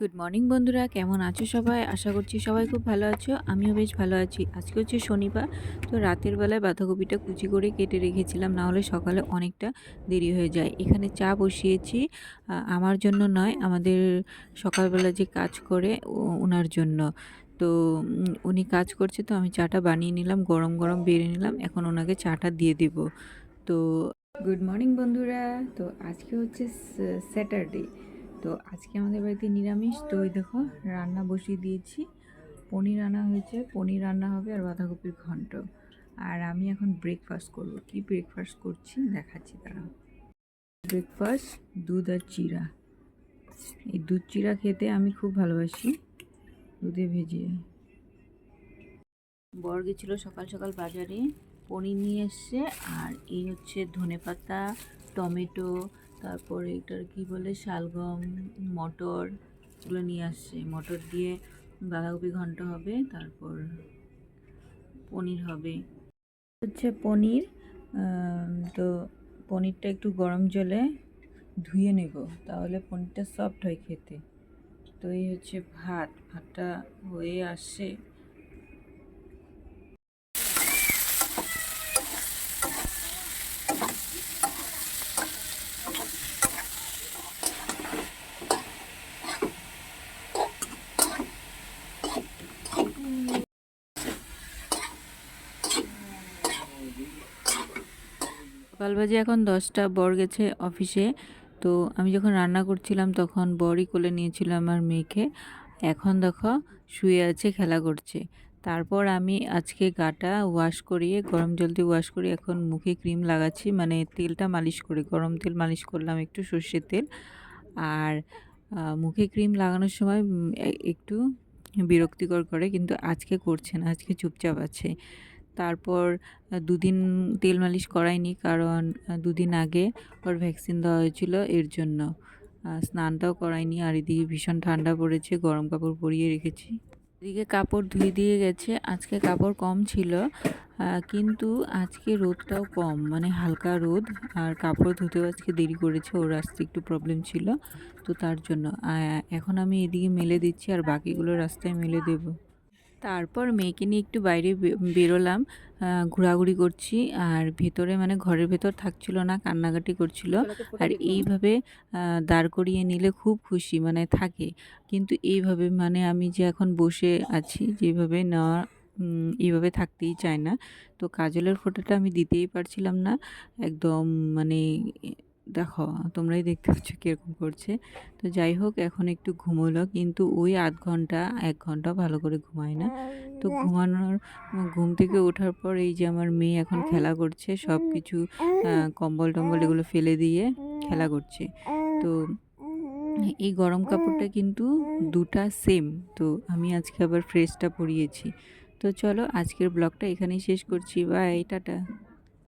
Good morning বন্ধুরা। কেমন আছো সবাই? আশা করছি সবাই খুব ভালো আছো। আমিও বেশ ভালো আছি। আজকে হচ্ছে শনিবার, তো রাতের বেলায় বাঁধাকপিটা কুচি করে কেটে রেখেছিলাম, না হলে সকালে অনেকটা দেরি হয়ে যায়। এখানে চা বসিয়েছি আমার জন্য নয়, আমাদের সকালবেলা যে কাজ করে ওনার জন্য। তো উনি কাজ করছে, তো আমি চাটা বানিয়ে নিলাম, গরম গরম বেড়ে নিলাম, এখন ওনাকে চাটা দিয়ে দিব। তো গুড মর্নিং বন্ধুরা। তো আজকে হচ্ছে স্যাটারডে তো আজকে আমাদের বাড়িতে নিরামিষ। তো ওই দেখো, রান্না বসিয়ে দিয়েছি। পনির রান্না হয়েছে। পনির রান্না হবে আর বাঁধাকপির ঘন্ট। আর আমি এখন ব্রেকফাস্ট করব। কি ব্রেকফাস্ট করছি? দেখাচ্ছি তারা। ব্রেকফাস্ট দুধ আর চিরা এই দুধ চিরা খেতে আমি খুব ভালোবাসি। দুধে ভেজিয়ে বর গেছিল সকাল সকাল বাজারে। পনির নিয়ে এসছে। আর এই হচ্ছে ধনেপাতা, টমেটো তারপরে এটার কি বলে, শালগম, মটর এগুলো নিয়ে আসছে। মটর দিয়ে বাঁধাকপি ঘন্ট হবে, তারপর পনির হবে। হচ্ছে পনির তো পনিরটা একটু গরম জলে ধুয়ে নেব, তাহলে পনিরটা সফট হয় খেতে। তো এই হচ্ছে ভাত, ভাতটা হয়ে আসছে। সকাল বাজে এখন দশটা, বর গেছে অফিসে। তো আমি যখন রান্না করছিলাম তখন বরই কোলে নিয়েছিল আমার মেয়েকে। এখন দেখো শুয়ে আছে, খেলা করছে। তারপর আমি আজকে গাটা ওয়াশ করিয়ে, গরম জল দিয়ে ওয়াশ করে এখন মুখে ক্রিম লাগাচ্ছি। মানে তেলটা মালিশ করে, গরম তেল মালিশ করলাম একটু সর্ষের তেল। আর মুখে ক্রিম লাগানোর সময় একটু বিরক্তিকর করে, কিন্তু আজকে করছে না, আজকে চুপচাপ আছে। তারপর দুদিন তেল মালিশ করাইনি কারণ দুদিন আগে ওর ভ্যাকসিন দেওয়া হয়েছিল এর জন্য। স্নানটাও করাইনি আর এদিকে ভীষণ ঠান্ডা পড়েছে, গরম কাপড় পরিয়ে রেখেছি। এদিকে কাপড় ধুয়ে দিয়ে গেছে, আজকে কাপড় কম ছিল কিন্তু আজকে রোদটাও কম মানে হালকা রোদ আর কাপড় ধুতেও আজকে দেরি করেছে, ওর আসতে একটু প্রবলেম ছিল, তো তার জন্য। এখন আমি এদিকে মেলে দিচ্ছি আর বাকিগুলো রাস্তায় মেলে দেবো। তারপর মেয়েকে নিয়ে একটু বাইরে বেরোলাম। ঘোরাঘুরি করছি। আর ভেতরে মানে ঘরের ভেতর থাকছিল না কান্নাকাটি করছিল। আর এইভাবে দাঁড় করিয়ে নিলে খুব খুশি মানে থাকে। কিন্তু এইভাবে মানে আমি যে এখন বসে আছি যেভাবে নেওয়া উম, এইভাবে থাকতেই চায় না। তো কাজলের ফোঁটাটা আমি দিতেই পারছিলাম না। একদম মানে দেখো, তোমরাই দেখতে পাচ্ছ কীরকম করছে। তো যাই হোক, এখন একটু ঘুমোলো, কিন্তু ওই আধ ঘণ্টা, এক ঘণ্টা ভালো করে ঘুমায় না। তো ঘুমানোর, ঘুম থেকে ওঠার পর এই যে আমার মেয়ে এখন খেলা করছে সব কিছু কম্বল টম্বল এগুলো ফেলে দিয়ে খেলা করছে। তো এই গরম কাপড়টা কিন্তু দুটা সেম তো আমি আজকে আবার ফ্রেশটা পরিয়েছি। তো চলো, আজকের ব্লগটা এখানেই শেষ করছি। Bye tata.